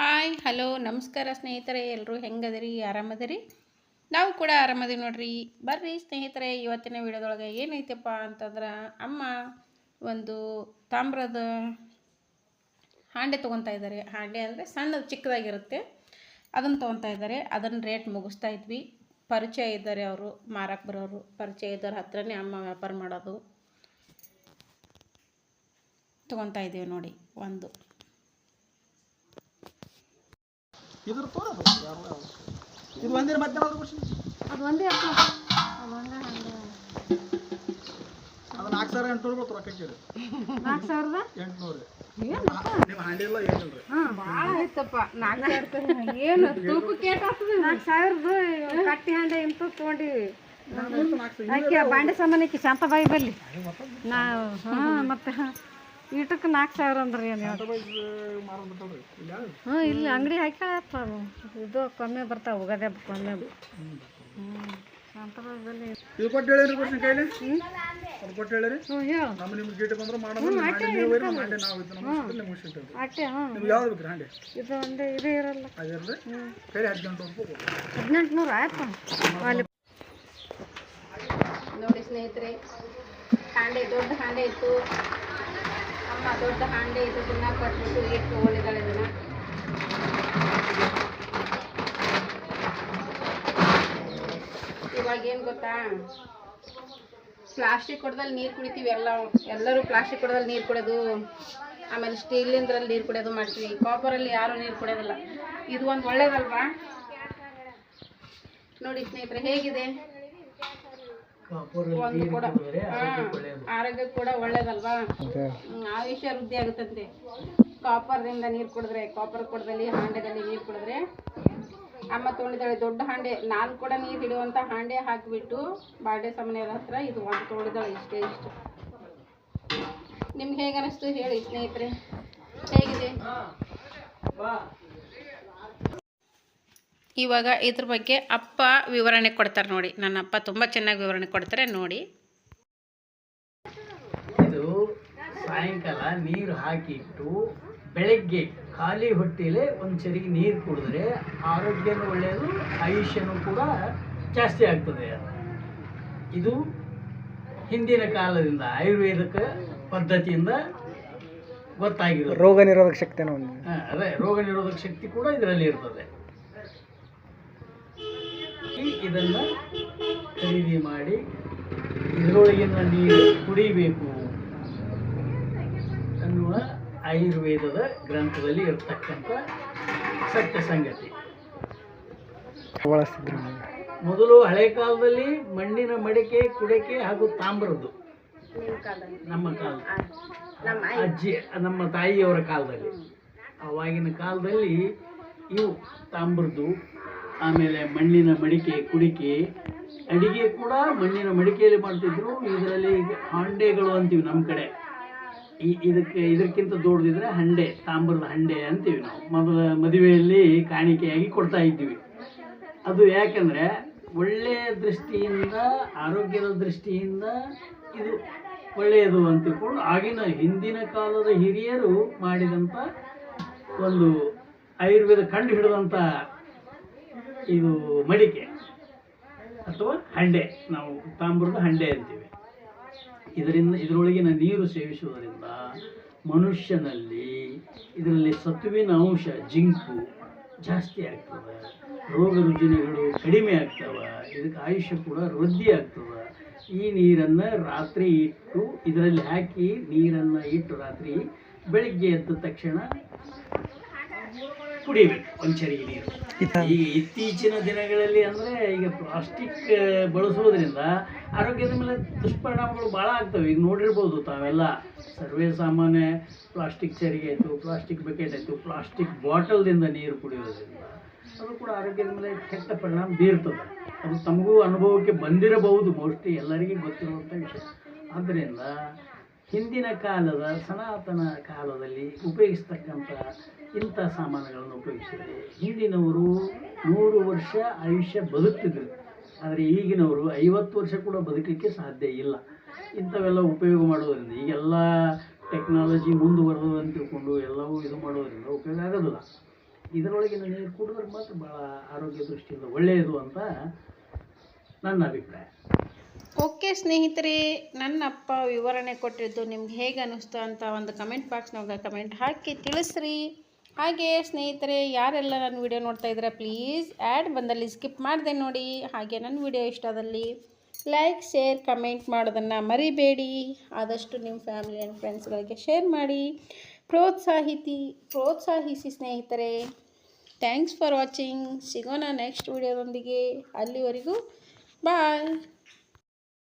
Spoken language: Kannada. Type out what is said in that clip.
ಹಾಯ್, ಹಲೋ, ನಮಸ್ಕಾರ ಸ್ನೇಹಿತರೆ ಎಲ್ಲರೂ ಹೆಂಗದಿರಿ, ಆರಾಮದಿರಿ? ನಾವು ಕೂಡ ಆರಾಮದೀವಿ ನೋಡ್ರಿ. ಬರ್ರಿ ಸ್ನೇಹಿತರೆ, ಇವತ್ತಿನ ವಿಡಿಯೋದೊಳಗೆ ಏನೈತಪ್ಪ ಅಂತಂದ್ರೆ, ಅಮ್ಮ ಒಂದು ತಾಮ್ರದ ಹಾಂಡೆ ತೊಗೊತಾ ಇದ್ದಾರೆ ಹಾಂಡೆ ಅಂದರೆ ಸಣ್ಣದು, ಚಿಕ್ಕದಾಗಿರುತ್ತೆ. ಅದನ್ನು ತೊಗೊತಾ ಇದ್ದಾರೆ ಅದನ್ನು ರೇಟ್ ಮುಗಿಸ್ತಾ ಇದ್ವಿ. ಪರಿಚಯ ಇದ್ದಾರೆ ಅವರು ಮಾರಕ್ಕೆ ಬರೋರು. ಪರಿಚಯ ಇದ್ದವ್ರ ಹತ್ರನೇ ಅಮ್ಮ ವ್ಯಾಪಾರ ಮಾಡೋದು. ತೊಗೊತಾ ಇದ್ದೀವಿ ನೋಡಿ, ಒಂದು. ಇದ್ರ ತೋರದು ಇದು ಒಂದಿನ ಮಧ್ಯಾಹ್ನ ಅದು ಒಂದೇ ಅಪ್ಪ. ಅದು ಹಂಗ ಹಂಗೆ ಅದು ನಾಲ್ಕು ಸಾವಿರ ಎಂಟುನೂರು ರೊಕ್ಕ ಕೇಳಿ. ನಾಲ್ಕು ಸಾವಿರದ? ಎಂಟುನೂರು. ನಿಮ್ಮ ಏನಿಲ್ಲ ಭಾಳ ಆಯ್ತಪ್ಪ. ನಾಲ್ಕು ಸಾವಿರ ಏನು ತೂಕ ಕೇಟ್ ಆಗ್ತದೆ? ನಾಲ್ಕು ಸಾವಿರದ ಕಟ್ಟಿ ಹಂಡೆ ಇಂತ ತೊಗೊಂಡಿವಿ. ಆಕೆ ಬಾಂಡೆ ಸಾಮಾನ್ಯಕ್ಕೆ ಶಾಂತಬಾಯಿ ಬಲ್ಲಿ ನಾವು ಹಾಂ ಮತ್ತೆ ಈಟಕ್ಕೆ ನಾಲ್ಕು ಸಾವಿರ ಅಂದ್ರೆ ಏನು ಮಾರೋದು ಇಲ್ಲ ಹ್ಞೂ ಇಲ್ಲಿ ಅಂಗಡಿ ಹಾಕ್ಯಾಳಪ್ಪ ಇದು ಕಮ್ಮಿ ಬರ್ತಾವೆ ಉಗಾದಿ ಹಬ್ಬ ಕಮ್ಮಿ ಹ್ಞೂ ಶಾಂತಬಾಯಿ ಬಲ್ಲಿ ಇದು ಕೊಟ್ಟು ಕೊಡ್ತೀನಿ ಕೈಲಿ? ಅದು ಕೊಟ್ಟು ಹೇಳಿರಿ? ಹ್ಞೂ ನಮ್ಮ ನಿಮ್ಗೆ ಗೇಟ್ ಬಂದ್ರೆ ಮಾಡೋದು ನಿಮ್ಮ ಹಾಂಡಿ ನೀವು ಒಯ್ರಿ, ನಮ್ಮ ಹಾಂಡಿ ನಾವು ಇದ್ದು ನಮ್ಮ ನಿಮ್ಗೆ ಮುಗಿಸಿಟ್ಟು ಅಷ್ಟೇ ಹ್ಞೂ ನಿಮ್ಗೆ ಯಾವ್ದು ಬೇಕು ಹಾಂಡಿ? ಇದು ಒಂದೇ ಇದು ಇರಲ್ಲ. ಅದಿರ್ರಿ ಕೈಲಿ ಹದಿನೆಂಟು ರೂಪಾಯಿ ಹದಿನೆಂಟು ನೂರು ಆಯ್ತು. ನೋಡಿ ಸ್ನೇಹಿತರೆ ಕಾಂಡೆ ದೊಡ್ಡ ಕಾಂಡೆ ಇತ್ತು. ದೊಡ್ಡ ಹಾಂಡೆ ಇದು ಕೊಟ್ಬಿಟ್ಟು ಇಟ್ಟು ಒಳ್ಳೆದಾಳೆ ಇವಾಗ ಏನು ಗೊತ್ತಾ? ಪ್ಲಾಸ್ಟಿಕ್ ಕೊಡದಲ್ಲಿ ನೀರು ಕುಡಿತೀವಿ ಎಲ್ಲ, ಎಲ್ಲರೂ ಪ್ಲಾಸ್ಟಿಕ್ ಕೊಡದಲ್ಲಿ ನೀರು ಕುಡಿಯೋದು, ಆಮೇಲೆ ಸ್ಟೀಲಿಂದ್ರಲ್ಲಿ ನೀರು ಕುಡಿಯೋದು ಮಾಡ್ತೀವಿ. ಕಾಪರಲ್ಲಿ ಯಾರೂ ನೀರು ಕುಡಿಯೋದಿಲ್ಲ. ಇದು ಒಂದು ಒಳ್ಳೇದಲ್ವಾ? ನೋಡಿ ಸ್ನೇಹಿತರೆ, ಹೇಗಿದೆ? ಒಂದು ಕೂಡ. ಆರೋಗ್ಯ ಕೂಡ ಒಳ್ಳೇದಲ್ವಾ? ಆಯುಷ್ಯ ವೃದ್ಧಿ ಆಗುತ್ತಂತೆ. ಕಾಪರ್ದಿಂದ ನೀರು ಕುಡಿದ್ರೆ ಕಾಪರ್ ಕೊಡದಲ್ಲಿ ಹಾಂಡೆದಲ್ಲಿ ನೀರು ಕುಡಿದ್ರೆ ಅಮ್ಮ ತೊಗೊಂಡಿದ್ದಾಳೆ ದೊಡ್ಡ ಹಾಂಡೆ ನಾನು ಕೂಡ ನೀರು ಹಿಡಿಯುವಂಥ ಹಾಂಡೆ ಹಾಕಿಬಿಟ್ಟು ಬಾಡೆ ಸಾಮಾನ್ಯರ ಹತ್ರ ಇದು ಒಂದು ತೊಗೊಂಡಿದ್ದಾಳೆ ಇಷ್ಟೇ ಇಷ್ಟು. ನಿಮ್ಗೆ ಹೇಗೆ ಅನಿಸ್ತು ಹೇಳಿ ಸ್ನೇಹಿತರೆ? ಹೇಗಿದೆ? ಇವಾಗ ಇದ್ರ ಬಗ್ಗೆ ಅಪ್ಪ ವಿವರಣೆ ಕೊಡ್ತಾರೆ ನೋಡಿ. ನನ್ನ ಅಪ್ಪ ತುಂಬ ಚೆನ್ನಾಗಿ ವಿವರಣೆ ಕೊಡ್ತಾರೆ ನೋಡಿ. ಇದು ಸಾಯಂಕಾಲ ನೀರು ಹಾಕಿಟ್ಟು ಬೆಳಗ್ಗೆ ಖಾಲಿ ಹೊಟ್ಟೆಲೆ ಒಂದು ಸರಿಗೆ ನೀರು ಕುಡಿದ್ರೆ ಆರೋಗ್ಯನೂ ಒಳ್ಳೆಯದು ಆಯುಷ್ಯನೂ ಕೂಡ ಜಾಸ್ತಿ ಆಗ್ತದೆ. ಇದು ಹಿಂದಿನ ಕಾಲದಿಂದ ಆಯುರ್ವೇದಕ ಪದ್ಧತಿಯಿಂದ ಗೊತ್ತಾಗಿದೆ ರೋಗ ನಿರೋಧಕ ಶಕ್ತಿನ ಹಾ, ಅದೇ ರೋಗ ನಿರೋಧಕ ಶಕ್ತಿ ಕೂಡ ಇದರಲ್ಲಿ ಇರ್ತದೆ. ಇದನ್ನ ಖರೀದಿ ಮಾಡಿ ಇದರೊಳಗಿನ ನೀರು ಕುಡಿಬೇಕು. ಅನ್ನುವ ಆಯುರ್ವೇದದ ಗ್ರಂಥದಲ್ಲಿ ಇರತಕ್ಕಂಥ ಸತ್ಯ ಸಂಗತಿ. ಮೊದಲು ಹಳೆ ಕಾಲದಲ್ಲಿ ಮಣ್ಣಿನ ಮಡಿಕೆ ಕುಡಿಕೆ ಹಾಗೂ ತಾಮ್ರದ್ದು. ನಮ್ಮ ಕಾಲ ಅಜ್ಜಿ ನಮ್ಮ ತಾಯಿಯವರ ಕಾಲದಲ್ಲಿ. ಅವಾಗಿನ ಕಾಲದಲ್ಲಿ ಇವು ತಾಮ್ರದ್ದು ಆಮೇಲೆ ಮಣ್ಣಿನ ಮಡಿಕೆ, ಕುಡಿಕೆ. ಅಡಿಗೆ ಕೂಡ ಮಣ್ಣಿನ ಮಡಿಕೆಯಲ್ಲಿ ಮಾಡ್ತಿದ್ರು. ಇದರಲ್ಲಿ ಹಂಡೆಗಳು ಅಂತೀವಿ ನಮ್ಮ ಕಡೆ. ಈ ಇದಕ್ಕೆ ಇದಕ್ಕಿಂತ ದೊಡ್ಡದಿದ್ರೆ ಹಂಡೆ, ತಾಮ್ರದ ಹಂಡೆ ಅಂತೀವಿ ನಾವು. ಮೊದಲ ಮದುವೆಯಲ್ಲಿ ಕಾಣಿಕೆಯಾಗಿ ಕೊಡ್ತಾ ಇದ್ದೀವಿ. ಅದು ಯಾಕಂದರೆ ಒಳ್ಳೆಯ ದೃಷ್ಟಿಯಿಂದ, ಆರೋಗ್ಯದ ದೃಷ್ಟಿಯಿಂದ ಇದು ಒಳ್ಳೆಯದು ಅಂತ ತಿಳ್ಕೊಂಡು ಆಗಿನ ಹಿಂದಿನ ಕಾಲದ ಹಿರಿಯರು ಮಾಡಿದಂಥ ಒಂದು ಆಯುರ್ವೇದ ಕಂಡು ಹಿಡಿದಂಥ ಇದು ಮಡಿಕೆ ಅಥವಾ ಹಂಡೆ. ನಾವು ತಾಮ್ರದ ಹಂಡೆ ಅಂತೀವಿ. ಇದರಿಂದ ಇದರೊಳಗಿನ ನೀರು ಸೇವಿಸುವುದರಿಂದ ಮನುಷ್ಯನಲ್ಲಿ ಇದರಲ್ಲಿ ಸತ್ವಿನ ಅಂಶ ಜಿಂಕು ಜಾಸ್ತಿ ಆಗ್ತದೆ. ರೋಗ ರುಜಿನಗಳು ಕಡಿಮೆ ಆಗ್ತವೆ. ಇದಕ್ಕೆ ಆಯುಷ್ಯ ಕೂಡ ವೃದ್ಧಿ ಆಗ್ತದೆ. ಈ ನೀರನ್ನು ರಾತ್ರಿ ಇಟ್ಟು ಇದರಲ್ಲಿ ಹಾಕಿ ನೀರನ್ನು ಇಟ್ಟು ರಾತ್ರಿ ಬೆಳಿಗ್ಗೆ ಎದ್ದ ತಕ್ಷಣ ಕುಡಿಬೇಕು ಚರಿಗೆ ನೀರು. ಈಗ ಇತ್ತೀಚಿನ ದಿನಗಳಲ್ಲಿ ಅಂದರೆ ಈಗ ಪ್ಲಾಸ್ಟಿಕ್ ಬಳಸೋದ್ರಿಂದ ಆರೋಗ್ಯದ ಮೇಲೆ ದುಷ್ಪರಿಣಾಮಗಳು ಭಾಳ ಆಗ್ತವೆ. ಈಗ ನೋಡಿರ್ಬೋದು ತಾವೆಲ್ಲ ಸರ್ವೇ ಸಾಮಾನ್ಯ ಪ್ಲಾಸ್ಟಿಕ್ ಚರಿಗೆ ಆಯಿತು ಪ್ಲಾಸ್ಟಿಕ್ ಬಕೆಟ್ ಆಯಿತು ಪ್ಲಾಸ್ಟಿಕ್ ಬಾಟಲ್ದಿಂದ ನೀರು ಕುಡಿಯೋದ್ರಿಂದ ಅದು ಕೂಡ ಆರೋಗ್ಯದ ಮೇಲೆ ಕೆಟ್ಟ ಪರಿಣಾಮ ಬೀರ್ತದೆ. ಅದು ತಮಗೂ ಅನುಭವಕ್ಕೆ ಬಂದಿರಬಹುದು ಮೋಸ್ಟ್ಲಿ ಎಲ್ಲರಿಗೂ ಗೊತ್ತಿರುವಂಥ ವಿಷಯ. ಆದ್ದರಿಂದ ಹಿಂದಿನ ಕಾಲದ ಸನಾತನ ಕಾಲದಲ್ಲಿ ಉಪಯೋಗಿಸ್ತಕ್ಕಂಥ ಇಂಥ ಸಾಮಾನುಗಳನ್ನು ಉಪಯೋಗಿಸಿದರೆ ಹಿಂದಿನವರು ನೂರು ವರ್ಷ ಆಯುಷ್ಯ ಬದುಕ್ತಿದ್ರು. ಆದರೆ ಈಗಿನವರು ಐವತ್ತು ವರ್ಷ ಕೂಡ ಬದುಕಲಿಕ್ಕೆ ಸಾಧ್ಯ ಇಲ್ಲ. ಇಂಥವೆಲ್ಲ ಉಪಯೋಗ ಮಾಡೋದರಿಂದ ಈಗೆಲ್ಲ ಟೆಕ್ನಾಲಜಿ ಮುಂದುವರೆದು ಅಂತ ತಿಳ್ಕೊಂಡು ಎಲ್ಲವೂ ಇದು ಮಾಡೋದರಿಂದ ಉಪಯೋಗ ಆಗೋದಿಲ್ಲ. ಇದರೊಳಗಿನ ನೀರು ಕುಡಿದ್ರೆ ಮಾತ್ರ ಭಾಳ ಆರೋಗ್ಯ ದೃಷ್ಟಿಯಿಂದ ಒಳ್ಳೆಯದು ಅಂತ ನನ್ನ ಅಭಿಪ್ರಾಯ. ಓಕೆ ಸ್ನೇಹಿತರೆ ನನ್ನ ಅಪ್ಪ ವಿವರಣೆ ಕೊಟ್ಟಿದ್ದು ನಿಮ್ಗೆ ಹೇಗೆ ಅನ್ನಿಸ್ತು ಅಂತ ಒಂದು ಕಮೆಂಟ್ ಬಾಕ್ಸ್ನಾಗ ಕಮೆಂಟ್ ಹಾಕಿ ತಿಳಿಸ್ರಿ. ಹಾಗೆ ಸ್ನೇಹಿತರೆ, ಯಾರೆಲ್ಲ ನನ್ನ ವಿಡಿಯೋ ನೋಡ್ತಾ ಇದ್ದೀರಾ ಪ್ಲೀಸ್ ಆ್ಯಡ್ ಬಂದಲ್ಲಿ ಸ್ಕಿಪ್ ಮಾಡಿದೆ ನೋಡಿ. ಹಾಗೆ ನನ್ನ ವಿಡಿಯೋ ಇಷ್ಟದಲ್ಲಿ ಲೈಕ್ ಶೇರ್ ಕಮೆಂಟ್ ಮಾಡೋದನ್ನು ಮರಿಬೇಡಿ. ಆದಷ್ಟು ನಿಮ್ಮ ಫ್ಯಾಮಿಲಿ ಆ್ಯಂಡ್ ಫ್ರೆಂಡ್ಸ್ಗಳಿಗೆ ಶೇರ್ ಮಾಡಿ. ಪ್ರೋತ್ಸಾಹಿತಿ, ಪ್ರೋತ್ಸಾಹಿಸಿ ಸ್ನೇಹಿತರೆ. ಥ್ಯಾಂಕ್ಸ್ ಫಾರ್ ವಾಚಿಂಗ್ ಸಿಗೋಣ ನೆಕ್ಸ್ಟ್ ವಿಡಿಯೋದೊಂದಿಗೆ. ಅಲ್ಲಿವರೆಗೂ ಬಾಯ್